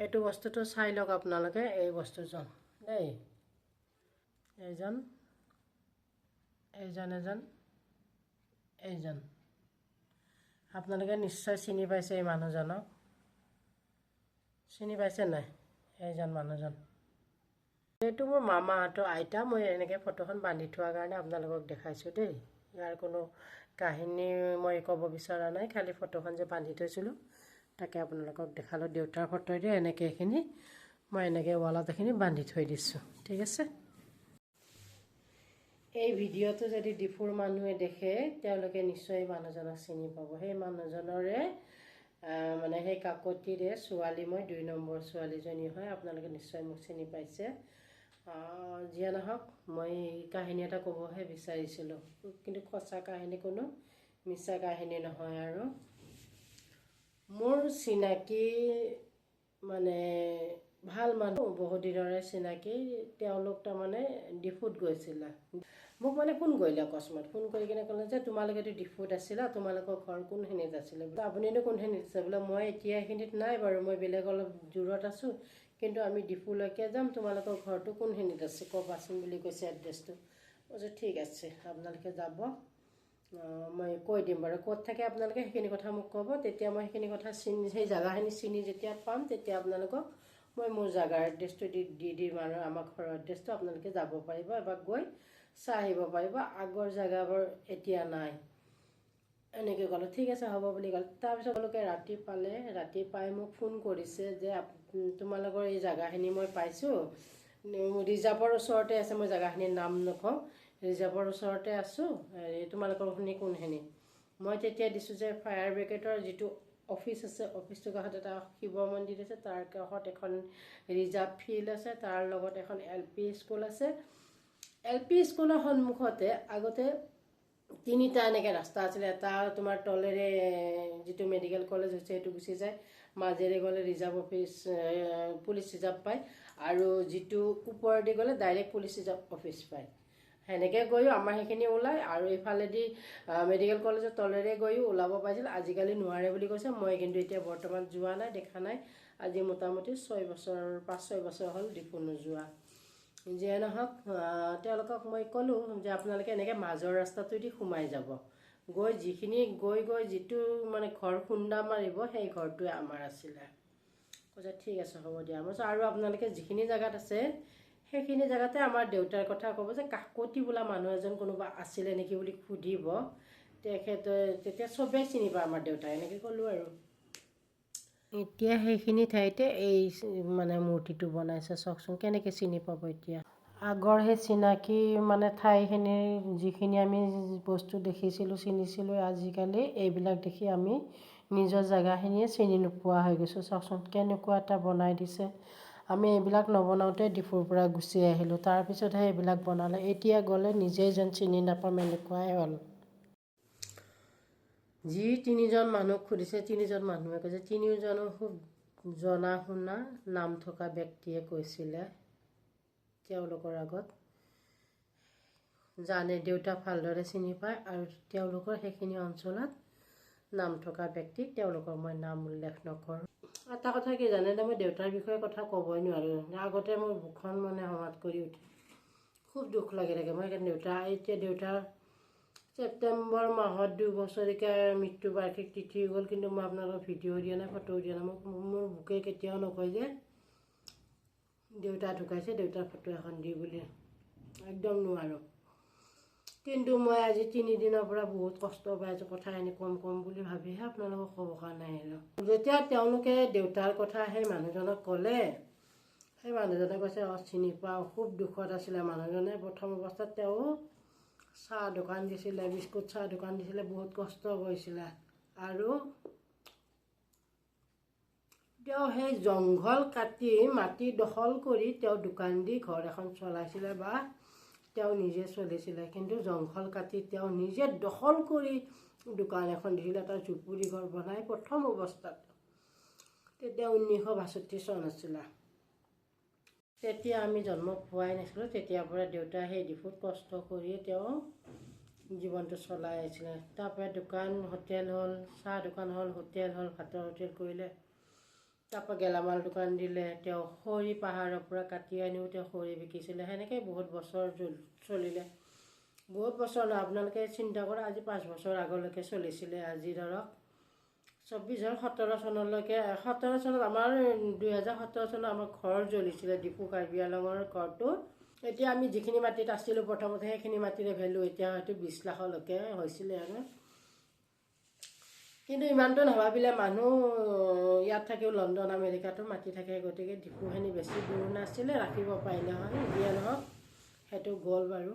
এইটো বস্তুটো চাই লওক আপোনালোকে এই বস্তুজন। দেই। এইজন এইজন এজন এইজন। আপোনালোকে নিশ্চয় চিনি পাইছে এই মানুহজনক। চিনি পাইছে নাই? এইজন মানুহজন। এইটো মোৰ মামাহঁতৰ আইতা মই এনেকৈ ফটোখন বান্ধি থোৱাৰ কাৰণে আপোনালোকক দেখাইছোঁ দেই। ইয়াৰ কোনো কাহিনী মই ক'ব বিচৰা নাই খালি ফটোখন যে বান্ধি থৈছিলোঁ। তাকে আপোনালোকক দেখালোঁ দেউতাৰ ফটোৰে এনেকৈ এইখিনি মই এনেকৈ ৱালত এইখিনি বান্ধি থৈ দিছোঁ ঠিক আছে? এই ভিডিঅ'টো যদি ডিফুৰ মানুহে দেখে তেওঁলোকে নিশ্চয় মানুহজনক চিনি পাব। সেই মানুহজনৰে মানে সেই কাকতিৰে ছোৱালী মই দুই নম্বৰ ছোৱালীজনী হয় আপোনালোকে নিশ্চয় মোক চিনি পাইছে। যিয়ে নহওক মই কাহিনী এটা ক'বহে বিচাৰিছিলোঁ কিন্তু সঁচা কাহিনী কোনো মিছা কাহিনী নহয় আৰু। মোৰ চিনাকি মানে ভাল মানুহ বহুত দিনৰে চিনাকি তেওঁলোক তাৰমানে ডিফুত গৈছিলে। মোক মানে ফোন কৰিলে অকস্মাত ফোন কৰি কিনে ক'লে যে তোমালোকেতো ডিফুত আছিলা তোমালোকৰ ঘৰ কোনখিনিত আছিলে বোলে আপুনিনো কোনখিনিত আছে বোলে মই এতিয়া এইখিনিত নাই বাৰু মই বেলেগ অলপ দূৰত আছোঁ কিন্তু আমি ডিফুলৈকে যাম তোমালোকৰ ঘৰটো কোনখিনিত আছে ক'বাচোন বুলি কৈছে এড্ৰেছটো কৈছোঁ ঠিক আছে আপোনালোকে যাব। মই কৈ দিম বাৰু। ক'ত থাকে আপোনালোকে সেইখিনি কথা মোক ক'ব। তেতিয়া মই সেইখিনি কথা চিনি সেই জেগাখিনি চিনি যেতিয়া পাম তেতিয়া আপোনালোকক মই মোৰ জেগাৰ এড্ৰেছটো দি দি দিম আৰু আমাৰ ঘৰৰ এড্ৰেছটো আপোনালোকে যাব পাৰিব এবাৰ গৈ চাই আহিব পাৰিব। আগৰ জেগাবোৰ এতিয়া নাই। এনেকৈ ক'লোঁ ঠিক আছে হ'ব বুলি ক'লে। তাৰপিছত তেওঁলোকে ৰাতি পালে। ৰাতি পাই মোক ফোন কৰিছে যে তোমালোকৰ এই জেগাখিনি মই পাইছোঁ। ৰিজাৰ্ভৰ ওচৰতে আছে মই জেগাখিনিৰ নাম নকওঁ। ৰিজাৰ্ভৰ ওচৰতে আছোঁ। এই তোমালোকৰখিনি কোনখিনি? মই তেতিয়া দিছোঁ যে ফায়াৰ ব্ৰিগেডৰ যিটো অফিচ আছে অফিচটোৰ কাষত এটা শিৱ মন্দিৰ আছে তাৰ কাষত এখন ৰিজাৰ্ভ ফিল্ড আছে তাৰ লগত এখন এল পি স্কুল আছে। এল পি স্কুলৰ সন্মুখতে আগতে তিনিটা এনেকৈ ৰাস্তা আছিলে এটা তোমাৰ তলেৰে যিটো মেডিকেল কলেজ হৈছে সেইটো গুচি যায়। মাজেৰে গ'লে ৰিজাৰ্ভ অফিচ পুলিচ ৰিজাৰ্ভ পায়। আৰু যিটো ওপৰেদি গ'লে ডাইৰেক্ট পুলিচ ৰিজাৰ্ভ অফিচ পায়। সেনেকৈ গৈও আমাৰ সেইখিনি ওলায়। আৰু এইফালেদি মেডিকেল কলেজৰ তলেৰে গৈও ওলাব পাৰিছিল। আজিকালি নোৱাৰে বুলি কৈছে। মই কিন্তু এতিয়া বৰ্তমান যোৱা নাই দেখা নাই। আজি মোটামুটি ছয় বছৰ পাঁচ ছয় বছৰ হ'ল ডিপু নোযোৱা যিয়ে নহওক তেওঁলোকক মই ক'লোঁ যে আপোনালোকে এনেকৈ মাজৰ ৰাস্তাটোৱেদি সোমাই যাব। গৈ যিখিনি গৈ গৈ যিটো মানে ঘৰ খুন্দা মাৰিব সেই ঘৰটোৱে আমাৰ আছিলে। কৈছে ঠিক আছে হ'ব দিয়া। মই আৰু আপোনালোকে যিখিনি জেগাত আছে সেইখিনি জেগাতে আমাৰ দেউতাৰ কথা ক'ব যে কাকতি বোলা মানুহ এজন কোনোবা আছিলে নেকি বুলি সুধিব। তেখেতে তেতিয়া চবেই চিনি পায় আমাৰ দেউতাই এনেকৈ ক'লোঁ আৰু। এতিয়া সেইখিনি ঠাইতে এই মানে মূৰ্তিটো বনাইছে চাওকচোন কেনেকৈ চিনি পাব এতিয়া। আগৰ সেই চিনাকি মানে ঠাইখিনি যিখিনি আমি বস্তু দেখিছিলোঁ চিনিছিলোঁ আজিকালি এইবিলাক দেখি আমি নিজৰ জেগাখিনিয়ে চিনি নোপোৱা হৈ গৈছোঁ। চাওকচোন কেনেকুৱা এটা বনাই দিছে। আমি এইবিলাক নবনাওঁতে ডিফুৰ পৰা গুচি আহিলোঁ। তাৰপিছতহে এইবিলাক বনালে। এতিয়া গ'লে নিজেই যেন চিনি নাপাম এনেকুৱাই হ'ল। যি তিনিজন মানুহক সুধিছে তিনিজন মানুহে কৈছে তিনিওজনো খুব জনা শুনা নাম থকা ব্যক্তিয়ে কৈছিলে তেওঁলোকৰ আগত। জানে দেউতাক ভালদৰে চিনি পায় আৰু তেওঁলোকৰ সেইখিনি অঞ্চলত নাম থকা ব্যক্তি তেওঁলোকৰ মই নাম উল্লেখ নকৰোঁ। এটা কথা কি জানে মই দেউতাৰ বিষয়ে কথা ক'বই নোৱাৰোঁ। আগতে মোৰ বুকখন মানে হমাত কৰি উঠে। খুব দুখ লাগি থাকে। মই সেইকাৰণে দেউতা এতিয়া দেউতাৰ ছেপ্টেম্বৰ মাহত দুবছৰিকা মৃত্যু বাৰ্ষিক তিথি গ'ল। কিন্তু মই আপোনালোকক ভিডিঅ' দিয়া নাই ফটো দিয়া নাই। মোক মোৰ বুকে কেতিয়াও নকয় যে দেউতা ঢুকাইছে দেউতাৰ ফটো এখন দি বুলি। একদম নোৱাৰোঁ। কিন্তু মই আজি তিনিদিনৰ পৰা বহুত কষ্ট পাই আছোঁ কথাখিনি কম কম বুলি ভাবিহে আপোনালোকক ক'ব কাৰণে আহিলোঁ যেতিয়া তেওঁলোকে দেউতাৰ কথা সেই মানুহজনক ক'লে সেই মানুহজনে কৈছে অঁ চিনি পাওঁ খুব দুখত আছিলে। মানুহজনে প্ৰথম অৱস্থাত তেওঁ চাহ দোকান দিছিলে বিস্কুট চাহ দোকান দিছিলে বহুত কষ্ট কৰিছিলে। আৰু তেওঁ সেই জংঘল কাটি মাটি দখল কৰি তেওঁ দোকান দি ঘৰ এখন চলাইছিলে বা তেওঁ নিজে চলিছিলে। কিন্তু জংঘল কাটি তেওঁ নিজে দখল কৰি দোকান এখন দিছিলে এটা জুপুৰি ঘৰ বনাই প্ৰথম অৱস্থাত। তেতিয়া ঊনৈছশ বাষষ্ঠি চন আছিলে। তেতিয়া আমি জন্ম পোৱাই নাছিলোঁ তেতিয়াৰ পৰা দেউতাই সেই ডিফুত কষ্ট কৰিয়ে তেওঁ জীৱনটো চলাই আহিছিলে। তাৰপৰা দোকান হোটেল হ'ল চাহ দোকান হ'ল হোটেল হ'ল ভাতৰ হোটেল কৰিলে। তাৰপৰা গেলামাল দোকান দিলে তেওঁ খৰি পাহাৰৰ পৰা কাটি আনিও তেওঁ খৰি বিকিছিলে। সেনেকৈ বহুত বছৰ চলিলে। বহুত বছৰ নহয় আপোনালোকে চিন্তা কৰা আজি পাঁচ বছৰ আগলৈকে চলিছিলে। আজি ধৰক চৌব্বিছ হাজাৰ সোতৰ চনলৈকে সোতৰ চনত আমাৰ দুহেজাৰ সোতৰ চনত আমাৰ ঘৰ জ্বলিছিলে ডিপু কাৰ্বি আলঙৰ ঘৰটো। এতিয়া আমি যিখিনি মাটিত আছিলোঁ প্ৰথমতে সেইখিনি মাটিৰে ভেলু এতিয়া হয়তো বিছ লাখলৈকে হৈছিলে আৰু। কিন্তু ইমানটো নাভাবিলে মানুহ ইয়াত থাকিও লণ্ডন আমেৰিকাতো মাতি থাকে গতিকে ডিপুখিনি বেছি দূৰ নাছিলে ৰাখিব পাৰিলে হয় যিয়ে নহওক সেইটো গ'ল বাৰু।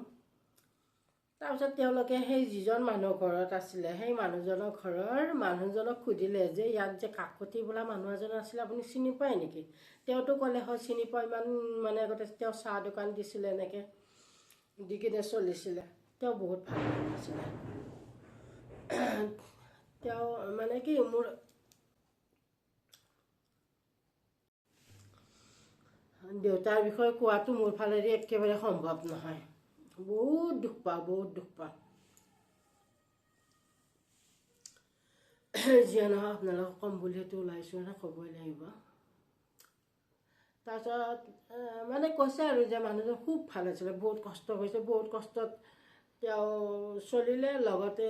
তাৰপিছত তেওঁলোকে সেই যিজন মানুহ ঘৰত আছিলে সেই মানুহজনৰ ঘৰৰ মানুহজনক সুধিলে যে ইয়াত যে কাকতি বোলা মানুহ এজন আছিলে আপুনি চিনি পায় নেকি? তেওঁতো ক'লে হয় চিনি পায় ইমান মানে আগতে তেওঁ চাহ দোকান দিছিলে এনেকৈ দি কিনে চলিছিলে। তেওঁ বহুত ভাল মানুহ আছিলে। তেওঁ মানে কি মোৰ দেউতাৰ বিষয়ে কোৱাটো মোৰ ফালেদি একেবাৰে সম্ভৱ নহয় বহুত দুখ পাওঁ বহুত দুখ পাওঁ যিয়ে নহওক আপোনালোকক ক'ম বুলিতো ওলাইছোঁ না ক'বই লাগিব তাৰপিছত মানে কৈছে আৰু যে মানুহজন খুব ভাল আছিলে বহুত কষ্ট হৈছে বহুত কষ্টত তেওঁ চলিলে লগতে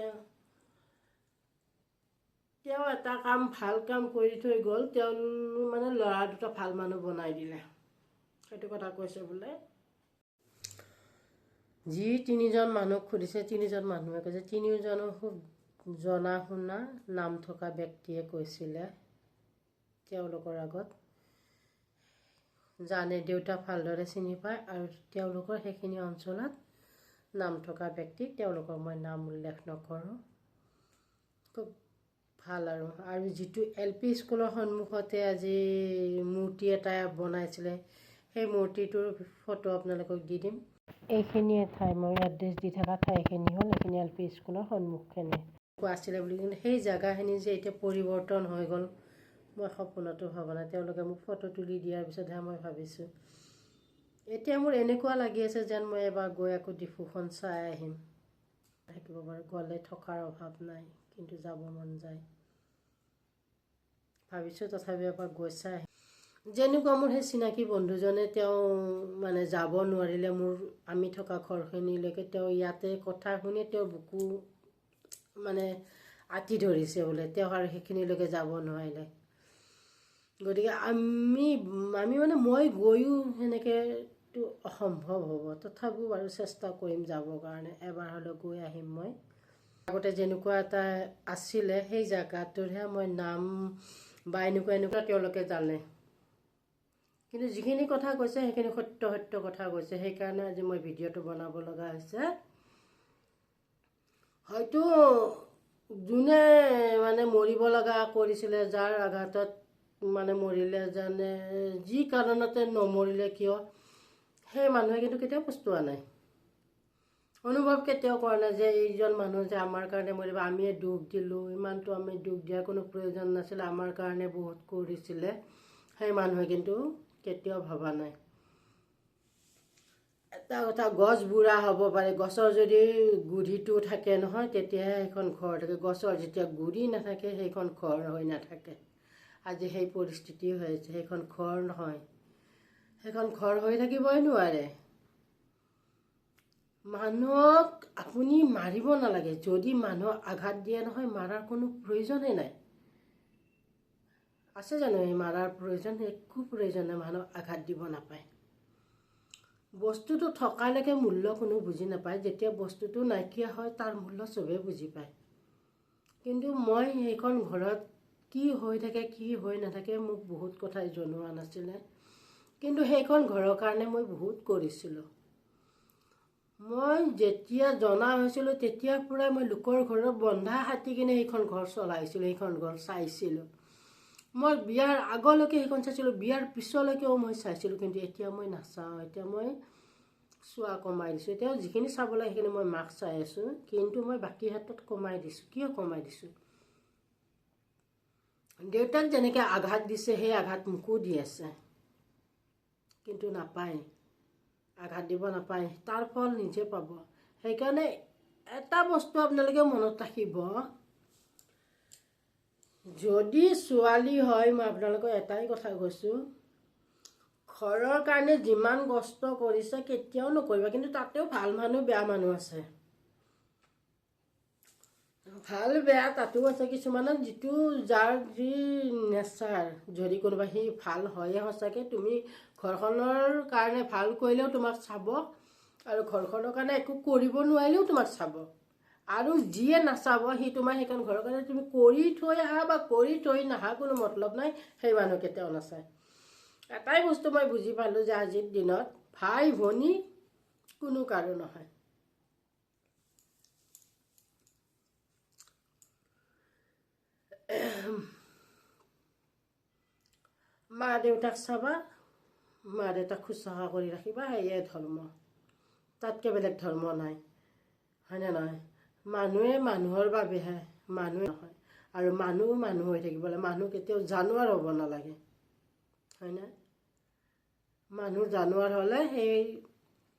তেওঁ এটা কাম ভাল কাম কৰি থৈ গ'ল। তেওঁ মানে ল'ৰা দুটা ভাল মানুহ বনাই দিলে। সেইটো কথা কৈছে বোলে। যি তিনিজন মানুহক সুধিছে তিনিজন মানুহে কৈছে তিনিজনো খুব জনা শুনা নাম থকা ব্যক্তিয়ে কৈছিলে তেওঁলোকৰ আগত। জানে দেউতাক ভালদৰে চিনি পায় আৰু তেওঁলোকৰ সেইখিনি অঞ্চলত নাম থকা ব্যক্তিক তেওঁলোকৰ মই নাম উল্লেখ নকৰোঁ। খুব ভাল আৰু। আৰু যিটো এল পি স্কুলৰ সন্মুখতে আজি মূৰ্তি এটা বনাইছিলে সেই মূৰ্তিটোৰ ফটো আপোনালোকক দি দিম। এইখিনিয়ে ঠাই মই এড্ৰেছ দি থকা ঠাইখিনি হ'ল এইখিনি এল পি স্কুলৰ সন্মুখখিনি। আছিলে বুলি কিন্তু সেই জেগাখিনি যে এতিয়া পৰিৱৰ্তন হৈ গ'ল মই সপোনতো ভবা নাই। তেওঁলোকে মোক ফটো তুলি দিয়াৰ পিছতহে মই ভাবিছোঁ। এতিয়া মোৰ এনেকুৱা লাগি আছে যেন মই এবাৰ গৈ আকৌ ডিফুখন চাই আহিম। থাকিব বাৰু গ'লে থকাৰ অভাৱ নাই কিন্তু যাব মন যায়। ভাবিছোঁ তথাপি এবাৰ গৈ চাই যেনেকুৱা মোৰ সেই চিনাকি বন্ধুজনে তেওঁ মানে যাব নোৱাৰিলে মোৰ আমি থকা ঘৰখিনিলৈকে তেওঁ ইয়াতে কথা শুনি তেওঁৰ বুকু মানে আঁতি ধৰিছে বোলে তেওঁ আৰু সেইখিনিলৈকে যাব নোৱাৰিলে। গতিকে আমি আমি মানে মই গৈও সেনেকৈতো অসম্ভৱ হ'ব। তথাপিও বাৰু চেষ্টা কৰিম যাবৰ কাৰণে। এবাৰ হ'লেও গৈ আহিম মই। আগতে যেনেকুৱা এটা আছিলে সেই জেগাটোৰহে মই নাম বা এনেকুৱা এনেকুৱা তেওঁলোকে জানে। কিন্তু যিখিনি কথা কৈছে সেইখিনি সত্য সত্য কথা কৈছে। সেইকাৰণে আজি মই ভিডিঅ'টো বনাব লগা হৈছে। হয়তো যোনে মানে মৰিব লগা কৰিছিলে যাৰ আঘাতত মানে মৰিলে যেনে যি কাৰণতে নমৰিলে কিয় সেই মানুহে কিন্তু কেতিয়াও পস্তোৱা নাই। অনুভৱ কেতিয়াও কৰা নাই যে এইজন মানুহ যে আমাৰ কাৰণে মৰিব আমিয়ে দুখ দিলোঁ ইমানটো আমি দুখ দিয়াৰ কোনো প্ৰয়োজন নাছিলে আমাৰ কাৰণে বহুত কৰিছিলে সেই মানুহে কিন্তু কেতিয়াও ভবা নাই। এটা কথা গছ বুঢ়া হ'ব পাৰে গছৰ যদি গুৰিটো থাকে নহয় তেতিয়াহে সেইখন ঘৰ থাকে। গছৰ যেতিয়া গুৰি নাথাকে সেইখন ঘৰ হৈ নাথাকে। আজি সেই পৰিস্থিতি হৈ আছে সেইখন ঘৰ নহয়। সেইখন ঘৰ হৈ থাকিবই নোৱাৰে। মানুহক আপুনি মাৰিব নালাগে। যদি মানুহক আঘাত দিয়ে নহয় মাৰাৰ কোনো প্ৰয়োজনেই নাই। আছে জানো এই মাৰাৰ প্ৰয়োজন? একো প্ৰয়োজন নাই মানুহক আঘাত দিব নাপায়। বস্তুটো থকালৈকে মূল্য কোনো বুজি নাপায়। যেতিয়া বস্তুটো নাইকিয়া হয় তাৰ মূল্য চবেই বুজি পায়। কিন্তু মই সেইখন ঘৰত কি হৈ থাকে কি হৈ নাথাকে মোক বহুত কথাই জনোৱা নাছিলে। কিন্তু সেইখন ঘৰৰ কাৰণে মই বহুত কৰিছিলোঁ। মই যেতিয়া জনা হৈছিলোঁ তেতিয়াৰ পৰাই মই লোকৰ ঘৰত বন্ধা হাতি কিনে সেইখন ঘৰ চলাইছিলোঁ সেইখন ঘৰ চাইছিলোঁ। মই বিয়াৰ আগলৈকে সেইখন চাইছিলোঁ বিয়াৰ পিছলৈকেও মই চাইছিলোঁ কিন্তু এতিয়া মই নাচাওঁ। এতিয়া মই চোৱা কমাই দিছোঁ। এতিয়া যিখিনি চাব লাগে সেইখিনি মই মাক চাই আছোঁ। কিন্তু মই বাকী হাতত কমাই দিছোঁ। কিয় কমাই দিছোঁ? দেউতাক যেনেকৈ আঘাত দিছে সেই আঘাত মোকো দি আছে। কিন্তু নাপায়। আঘাত দিব নাপায় তাৰ ফল নিজে পাব। সেইকাৰণে এটা বস্তু আপোনালোকে মনত ৰাখিব যদি ছোৱালী হয় মই আপোনালোকক এটাই কথা কৈছোঁ ঘৰৰ কাৰণে যিমান কষ্ট কৰিছে কেতিয়াও নকৰিবা কিন্তু তাতেও ভাল মানুহ বেয়া মানুহ আছে। ভাল বেয়া তাতো আছে কিছুমানত যিটো যাৰ যি নেচাৰ যদি কোনোবা সি ভাল হয়ে সঁচাকৈ তুমি ঘৰখনৰ কাৰণে ভাল কৰিলেও তোমাক চাব আৰু ঘৰখনৰ কাৰণে একো কৰিব নোৱাৰিলেও তোমাক চাব। আৰু যিয়ে নাচাব সি তোমাৰ সেইখন ঘৰৰ কাৰণে তুমি কৰি থৈ আহা বা কৰি থৈ নাহা কোনো মতলব নাই সেই মানুহ কেতিয়াও নাচায়। এটাই বস্তু মই বুজি পালোঁ যে আজিৰ দিনত ভাই ভনী কোনো কাৰো নহয়। মা দেউতাক চাবা। মা দেউতাক শুশ্ৰূষা কৰি ৰাখিবা সেয়ে ধৰ্ম। তাতকৈ বেলেগ ধৰ্ম নাই হয়নে নহয়? মানুহে মানুহৰ বাবেহে মানুহে নহয়। আৰু মানুহ মানুহ হৈ থাকিব লাগে। মানুহ কেতিয়াও জানুৱাৰ হ'ব নালাগে হয়নে মানুহ জানুৱাৰ হ'লে সেই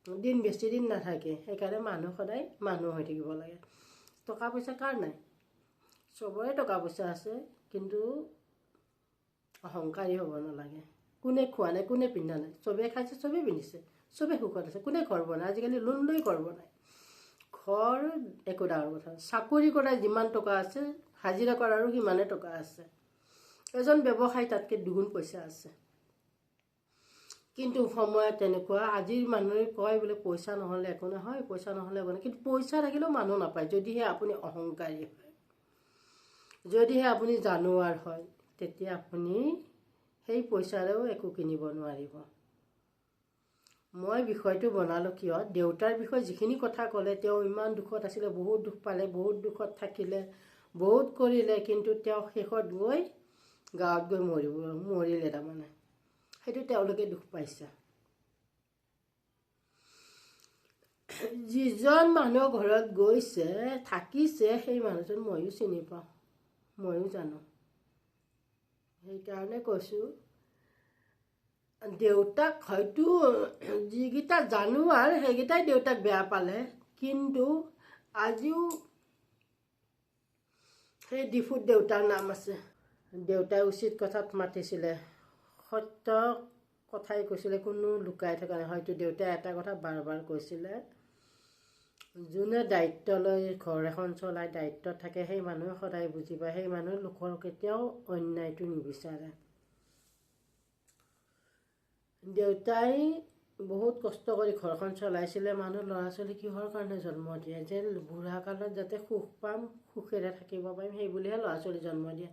দিন বেছি দিন নাথাকে। সেইকাৰণে মানুহ সদায় মানুহ হৈ থাকিব লাগে। টকা পইচা কাৰ নাই? চবৰে টকা পইচা আছে কিন্তু অহংকাৰী হ'ব নালাগে। কোনে খোৱা নাই, কোনে পিন্ধা নাই চবেই খাইছে চবেই পিন্ধিছে চবেই সুখত আছে, কোনে ঘৰ বনায় আজিকালি লোন লৈ ঘৰ বনায়। ঘৰ, একো ডাঙৰ কথা চাকৰি কৰা যিমান টকা আছে, হাজিৰা কৰাৰো সিমানে টকা আছে। এজন ব্যৱসায়ী তাতকৈ দুগুণ পইচা আছে। কিন্তু সময়ত তেনেকুৱা, আজিৰ মানুহে কয় বোলে, পইচা নহ'লে একো নহয়, পইচা নহ'লে একো নহয়, কিন্তু পইচা থাকিলেও মানুহ নাপায়, যদিহে আপুনি অহংকাৰী হয়। যদিহে আপুনি জানুৱাৰ হয়, তেতিয়া আপুনি সেই পইচাৰেও একো কিনিব নোৱাৰিব। মই বিষয়টো বনালোঁ কিয়? দেউতাৰ বিষয়ে যিখিনি কথা ক'লে তেওঁ ইমান দুখত আছিলে বহুত দুখ পালে বহুত দুখত থাকিলে বহুত কৰিলে কিন্তু তেওঁ শেষত গৈ গাঁৱত গৈ মৰিব মৰিলে তাৰমানে। সেইটো তেওঁলোকে দুখ পাইছে। যিজন মানুহৰ ঘৰত গৈছে থাকিছে সেই মানুহজন ময়ো চিনি পাওঁ। ময়ো জানো। সেইকাৰণে কৈছোঁ দেউতাক হয়তো যিকেইটা জানুৱাৰ সেইকেইটাই দেউতাক বেয়া পালে। কিন্তু আজিও সেই ডিফুত দেউতাৰ নাম আছে। দেউতাই উচিত কথাত মাতিছিলে। সত্য কথাই কৈছিলে কোনো লুকাই থকা নাই। হয়তো দেউতাই এটা কথা বাৰ বাৰ কৈছিলে। যোনে দায়িত্ব লৈ ঘৰ এখন চলাই দায়িত্বত থাকে সেই মানুহে সদায় বুজি পায়। সেই মানুহে লোকৰ কেতিয়াও অন্যায়টো নিবিচাৰে। দেউতাই বহুত কষ্ট কৰি ঘৰখন চলাইছিলে। মানুহ ল'ৰা ছোৱালী কিহৰ কাৰণে জন্ম দিয়ে? যে বুঢ়া কালত যাতে সুখ পাম সুখেৰে থাকিব পাৰিম সেই বুলিহে ল'ৰা ছোৱালী জন্ম দিয়ে।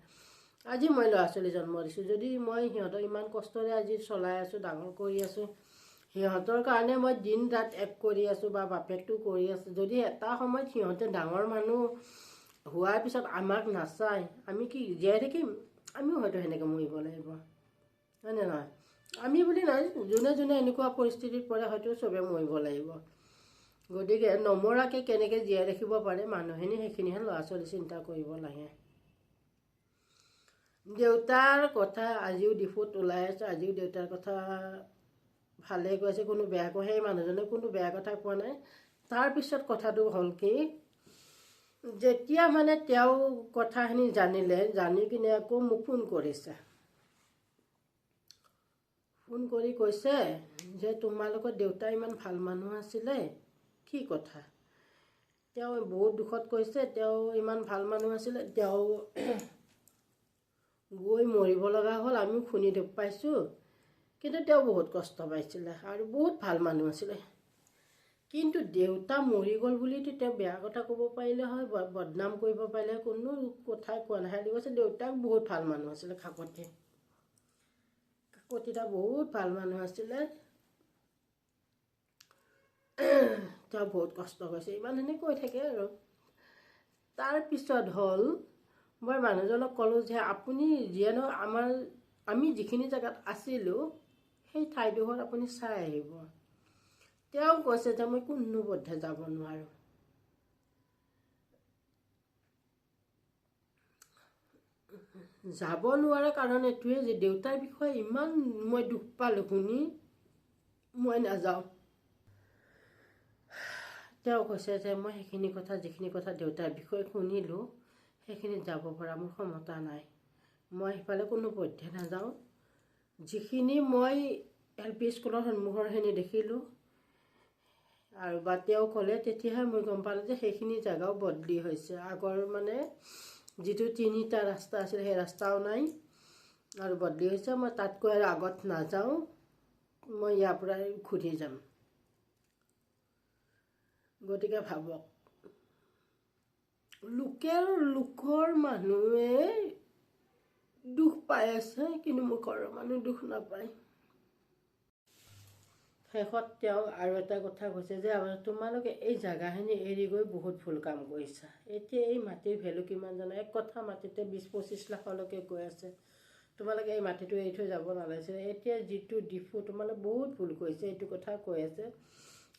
আজি মই ল'ৰা ছোৱালী জন্ম দিছোঁ। যদি মই সিহঁতক ইমান কষ্টৰে আজি চলাই আছোঁ ডাঙৰ কৰি আছোঁ সিহঁতৰ কাৰণে মই দিন ৰাত এক কৰি আছোঁ বা বাপেকটো কৰি আছোঁ। যদি এটা সময়ত সিহঁতে ডাঙৰ মানুহ হোৱাৰ পিছত আমাক নাচায় আমি কি জীয়াই থাকিম? আমিও হয়তো সেনেকৈ মৰিব লাগিব। হয়নে নহয়? আমি বুলি নহয় যোনে যোনে এনেকুৱা পৰিস্থিতিত পৰে হয়তো চবে মৰিব লাগিব। গতিকে নমৰাকৈ কেনেকৈ জীয়াই ৰাখিব পাৰে মানুহখিনি সেইখিনিহে ল'ৰা ছোৱালী চিন্তা কৰিব লাগে। দেউতাৰ কথা আজিও ডিফুত ওলাই আছে আজিও দেউতাৰ কথা ভালে কৈছে কোনো বেয়া কোৱা সেই মানুহজনে কোনো বেয়া কথা কোৱা নাই। তাৰপিছত কথাটো হ'ল কি যেতিয়া মানে তেওঁ কথাখিনি জানিলে জানি কিনে আকৌ মোক ফোন কৰিছে। ফোন কৰি কৈছে যে তোমালোকৰ দেউতা ইমান ভাল মানুহ আছিলে কি কথা? তেওঁ বহুত দুখত কৈছে তেওঁ ইমান ভাল মানুহ আছিলে তেওঁ গৈ মৰিব লগা হ'ল আমিও শুনি দুখ পাইছোঁ কিন্তু তেওঁ বহুত কষ্ট পাইছিলে আৰু বহুত ভাল মানুহ আছিলে। কিন্তু দেউতা মৰি গ'ল বুলিতো তেওঁ বেয়া কথা ক'ব পাৰিলে হয় বদনাম কৰিব পাৰিলে কোনো কথাই কোৱা নাই। কৈছে দেউতাক বহুত ভাল মানুহ আছিলে কাকতি। কাকতিটা বহুত ভাল মানুহ আছিলে। তেওঁ বহুত কষ্ট কৰিছে। ইমানখিনি কৈ থাকে আৰু। তাৰপিছত হ'ল মই মানুহজনক ক'লোঁ যে আপুনি যিয়ে নহওক আমাৰ আমি যিখিনি জেগাত আছিলোঁ সেই ঠাইডোখৰ আপুনি চাই আহিব। তেওঁ কৈছে যে মই কোনোপধ্যে যাব নোৱাৰোঁ। যাব নোৱাৰা কাৰণ এইটোৱে যে দেউতাৰ বিষয়ে ইমান মই দুখ পালোঁ শুনি মই নাযাওঁ। তেওঁ কৈছে যে মই সেইখিনি কথা যিখিনি কথা দেউতাৰ বিষয়ে শুনিলোঁ সেইখিনিত যাব পৰা মোৰ ক্ষমতা নাই। মই সিফালে কোনো পধ্যে নাযাওঁ। যিখিনি মই এল পি স্কুলৰ সন্মুখৰখিনি দেখিলোঁ আৰু বা তেওঁ ক'লে তেতিয়াহে মই গম পালোঁ যে সেইখিনি জেগাও বদলি হৈছে। আগৰ মানে যিটো তিনিটা ৰাস্তা আছিল সেই ৰাস্তাও নাই আৰু বদলি হৈছে। মই তাতকৈ আৰু আগত নাযাওঁ। মই ইয়াৰ পৰাই ঘূৰি যাম। গতিকে ভাবক। লোকেল লোকৰ মানুহে দুখ পাই আছে কিন্তু মোৰ ঘৰৰ মানুহ দুখ নাপায়। শেষত তেওঁ আৰু এটা কথা কৈছে যে তোমালোকে এই জেগাখিনি এৰি গৈ বহুত ভুল কাম কৰিছা। এতিয়া এই মাটিৰ ভেলু কিমান জানা? এক কথা মাটিতে বিছ পঁচিছ লাখলৈকে গৈ আছে। তোমালোকে এই মাটিটো এৰি থৈ যাব নালাগিছিলে। এতিয়া যিটো ডিফু তোমালোকে বহুত ভুল কৰিছে। এইটো কথা কৈ আছে।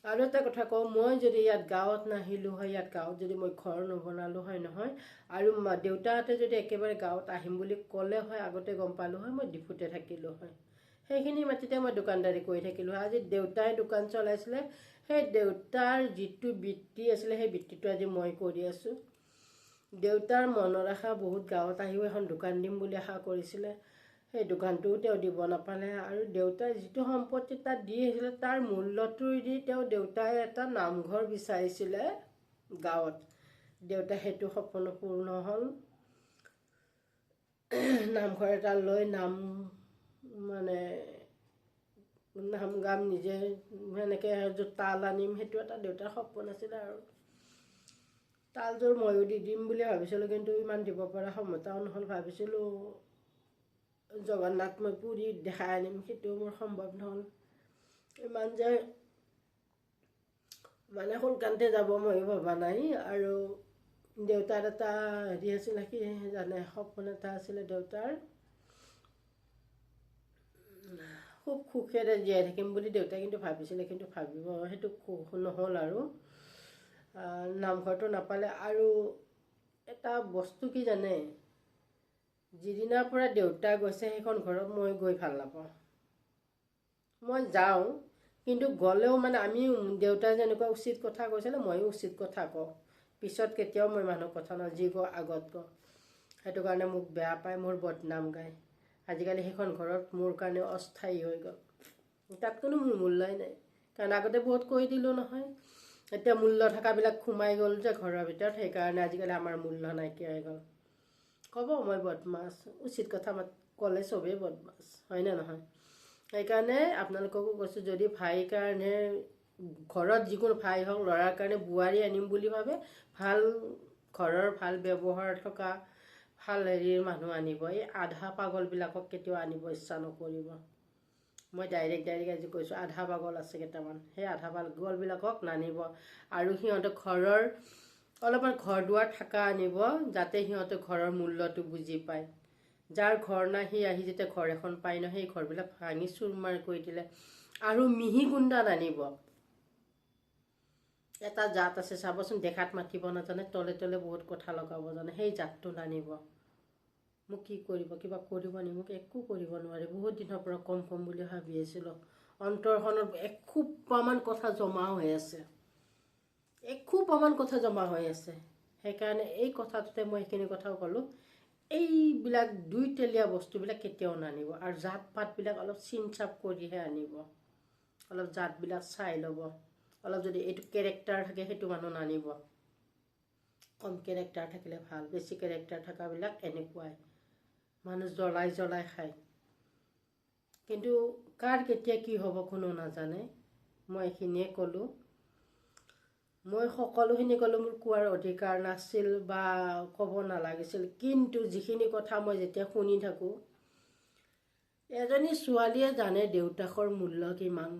আৰু এটা কথা কওঁ মই যদি ইয়াত গাঁৱত নাহিলোঁ হয় ইয়াত গাঁৱত যদি মই ঘৰ নবনালোঁ হয় নহয় আৰু মা- দেউতাহঁতে যদি একেবাৰে গাঁৱত আহিম বুলি ক'লে হয় আগতে গম পালোঁ হয় মই ডিফুতে থাকিলোঁ হয়। সেইখিনি মাটিতে মই দোকানদাৰী কৰি থাকিলোঁ হয়। আজি দেউতাই দোকান চলাইছিলে সেই দেউতাৰ যিটো বৃত্তি আছিলে সেই বৃত্তিটো আজি মই কৰি আছোঁ। দেউতাৰ মনৰ আশা বহুত গাঁৱত আহিও এখন দোকান দিম বুলি আশা কৰিছিলে। সেই দোকানটোও তেওঁ দিব নাপালে আৰু দেউতাৰ যিটো সম্পত্তি তাত দি আহিছিলে তাৰ মূল্যটো দি তেওঁ দেউতাই এটা নামঘৰ বিচাৰিছিলে গাঁৱত। দেউতাই সেইটো সপোন পূৰ্ণ হ'ল। নামঘৰ এটা লৈ নাম মানে নাম গাম নিজে সেনেকৈ তাল আনিম সেইটো এটা দেউতাৰ সপোন আছিলে আৰু। তালযোৰ ময়ো দি দিম বুলি ভাবিছিলোঁ কিন্তু ইমান দিব পৰা ক্ষমতাও নহ'ল। ভাবিছিলোঁ জগন্নাথ মই পুৰী দেখাই আনিম সেইটোও মোৰ সম্ভৱ নহ'ল। ইমান যে মানে সোনকালতে যাব মই ভবা নাই আৰু দেউতাৰ এটা হেৰি আছিলে কি জানে সপোন এটা আছিলে দেউতাৰ। খুব সুখেৰে জীয়াই থাকিম বুলি দেউতাই কিন্তু ভাবিছিলে কিন্তু ভাবিব সেইটো সু- নহ'ল আৰু। নামঘৰটো নাপালে। আৰু এটা বস্তু কি জানে যিদিনাৰ পৰা দেউতা গৈছে সেইখন ঘৰত মই গৈ ভাল নাপাওঁ। মই যাওঁ কিন্তু গ'লেও মানে আমি দেউতাই যেনেকুৱা উচিত কথা কৈছিলে ময়ো উচিত কথা কওঁ। পিছত কেতিয়াও মই মানুহৰ কথা নওঁ যি কওঁ আগত কওঁ। সেইটো কাৰণে মোক বেয়া পায় মোৰ বদনাম গায়। আজিকালি সেইখন ঘৰত মোৰ কাৰণে অস্থায়ী হৈ গ'ল। তাত কোনো মোৰ মূল্যই নাই। কাৰণ আগতে বহুত কৈ দিলোঁ নহয়। এতিয়া মূল্য থকাবিলাক সোমাই গ'ল যে ঘৰৰ ভিতৰত সেইকাৰণে আজিকালি আমাৰ মূল্য নাইকিয়া হৈ গ'ল। ক'ব মই বদমাছ উচিত কথা মাত ক'লে চবেই বদমাছ হয়নে নহয় সেইকাৰণে আপোনালোককো কৈছোঁ যদি ভাইৰ কাৰণে ঘৰত যিকোনো ভাই হওক ল'ৰাৰ কাৰণে বোৱাৰী আনিম বুলি ভাবে ভাল ঘৰৰ ভাল ব্যৱহাৰ থকা ভাল হেৰিৰ মানুহ আনিব এই আধা পাগলবিলাকক কেতিয়াও আনিব ইচ্ছা নকৰিব মই ডাইৰেক্ট ডাইৰেক্ট আজি কৈছোঁ আধা পাগল আছে কেইটামান সেই আধা পাগলবিলাকক নানিব আৰু সিহঁতে ঘৰৰ অলপমান ঘৰ দুৱাৰ থকা আনিব যাতে সিহঁতে ঘৰৰ মূল্যটো বুজি পায়। যাৰ ঘৰ নাই সি আহি যেতিয়া ঘৰ এখন পায় ন সেই ঘৰবিলাক ভাঙি চুৰমাৰ কৰি দিলে। আৰু মিহি গুণ্ডা নানিব এটা জাত আছে চাবচোন দেখাত মাতিব নাজানে তলে তলে বহুত কথা লগাব জানে সেই জাতটো নানিব মোক কি কৰিব কিবা কৰিব নি মোক একো কৰিব নোৱাৰে বহুত দিনৰ পৰা কম কম বুলি ভাবি আছিলোঁ। অন্তৰখনত এসোপামান কথা জমা হৈ আছে। এসোপামান কথা জমা হৈ আছে। সেইকাৰণে এই কথাটোতে মই সেইখিনি কথাও ক'লোঁ। এইবিলাক দুই তেলীয়া বস্তুবিলাক কেতিয়াও নানিব আৰু জাত পাতবিলাক অলপ চিন চাপ কৰিহে আনিব। অলপ জাতবিলাক চাই ল'ব। অলপ যদি এইটো কেৰেক্টাৰ থাকে সেইটো মানুহ নানিব। কম কেৰেক্টাৰ থাকিলে ভাল বেছি কেৰেক্টাৰ থকাবিলাক এনেকুৱাই। মানুহ জ্বলাই জ্বলাই খায়। কিন্তু কাৰ কেতিয়া কি হ'ব কোনো নাজানে। মই এইখিনিয়ে ক'লোঁ। মই সকলোখিনি ক'লোঁ মোৰ কোৱাৰ অধিকাৰ নাছিল বা ক'ব নালাগিছিল। কিন্তু যিখিনি কথা মই যেতিয়া শুনি থাকোঁ এজনী ছোৱালীয়ে জানে দেউতাকৰ মূল্য কিমান।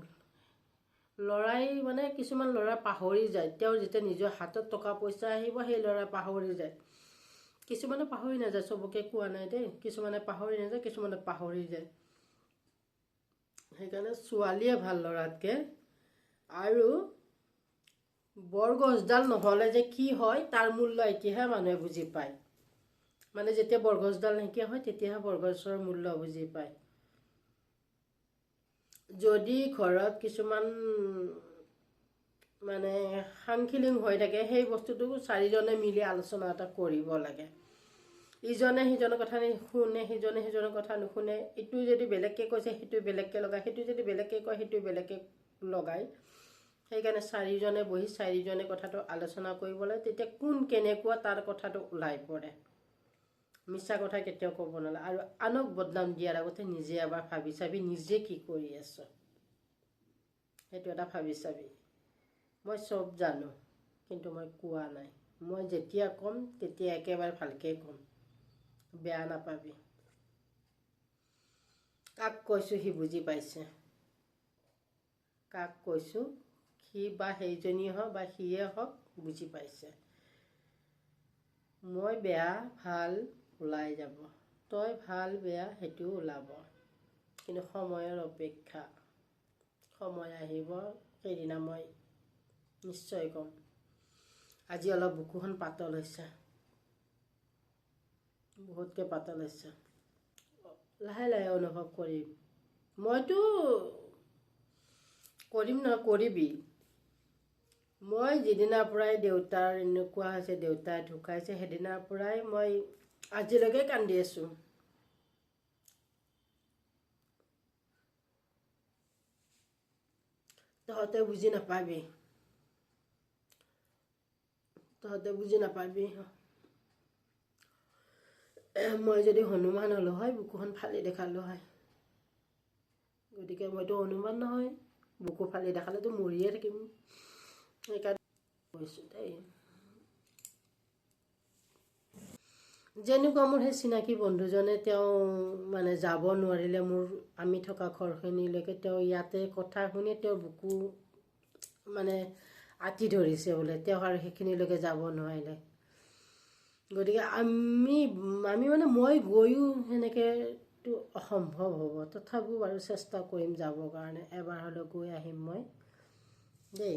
ল'ৰাই মানে কিছুমান ল'ৰা পাহৰি যায় তেওঁৰ যেতিয়া নিজৰ হাতত টকা পইচা আহিব সেই ল'ৰাই পাহৰি যায়। কিছুমানে পাহৰি নাযায় চবকে কোৱা নাই দেই। কিছুমানে পাহৰি নাযায় কিছুমানে পাহৰি যায়। সেইকাৰণে ছোৱালীয়ে ভাল ল'ৰাতকৈ আৰু বৰগছডাল নহ'লে যে কি হয় তাৰ মূল্য এতিয়াহে মানুহে বুজি পায়। মানে যেতিয়া বৰগছডাল নাইকিয়া হয় তেতিয়াহে বৰগছৰ মূল্য বুজি পায়। যদি ঘৰত কিছুমান মানে সাংখিলিং হৈ থাকে সেই বস্তুটো চাৰিজনে মিলি আলোচনা এটা কৰিব লাগে। ইজনে সিজনৰ কথা নুশুনে সিজনে সিজনৰ কথা নুশুনে ইটো যদি বেলেগকৈ কৈছে সেইটো বেলেগকৈ লগায় সেইটো যদি বেলেগকৈ কয় সেইটো বেলেগকৈ লগায়। সেইকাৰণে চাৰিজনে বহি চাৰিজনে কথাটো আলোচনা কৰিব লাগে তেতিয়া কোন কেনেকুৱা তাৰ কথাটো ওলাই পৰে। মিছা কথা কেতিয়াও ক'ব নালাগে। আৰু আনক বদনাম দিয়াৰ আগতে নিজে এবাৰ ভাবি চাবি নিজে কি কৰি আছ। সেইটো এটা ভাবি চাবি। মই চব জানো, কিন্তু মই কোৱা নাই। মই যেতিয়া ক'ম, তেতিয়া একেবাৰে ভালকৈ ক'ম। বেয়া নাপাবি। কাক কৈছোঁ সি বুজি পাইছে। কাক কৈছোঁ সি বা সেইজনীয়ে হওক বা সিয়ে হওক বুজি পাইছে। মই বেয়া ভাল ওলাই যাব। তই ভাল বেয়া সেইটোও ওলাব। কিন্তু সময়ৰ অপেক্ষা। সময় আহিব সেইদিনা মই নিশ্চয় ক'ম। আজি অলপ বুকুখন পাতল হৈছে। বহুতকৈ পাতল হৈছে। লাহে লাহে অনুভৱ কৰিম। মইতো কৰিম নহয় কৰিবি। মই যিদিনাৰ পৰাই দেউতাৰ এনেকুৱা হৈছে দেউতাই ঢুকাইছে সেইদিনাৰ পৰাই মই আজিলৈকে কান্দি আছোঁ। তহঁতে বুজি নাপাবি। তহঁতে বুজি নাপাবি। মই যদি হনুমান হ'লো হয় বুকুখন ফালি দেখালোঁ হয়। গতিকে মইতো হনুমান নহয় বুকু ফালি দেখালেতো মৰিয়ে থাকিম। সেইকাৰণে কৈছোঁ দেই যেনেকুৱা মোৰ সেই চিনাকি বন্ধুজনে তেওঁ মানে যাব নোৱাৰিলে মোৰ আমি থকা ঘৰখিনিলৈকে তেওঁ ইয়াতে কথা শুনি তেওঁৰ বুকু মানে আঁতি ধৰিছে বোলে তেওঁ আৰু সেইখিনিলৈকে যাব নোৱাৰিলে গতিকে আমি আমি মানে মই গৈও সেনেকৈতো অসম্ভৱ হ'ব তথাপিও বাৰু চেষ্টা কৰিম যাবৰ কাৰণে এবাৰ হ'লেও গৈ আহিম মই দেই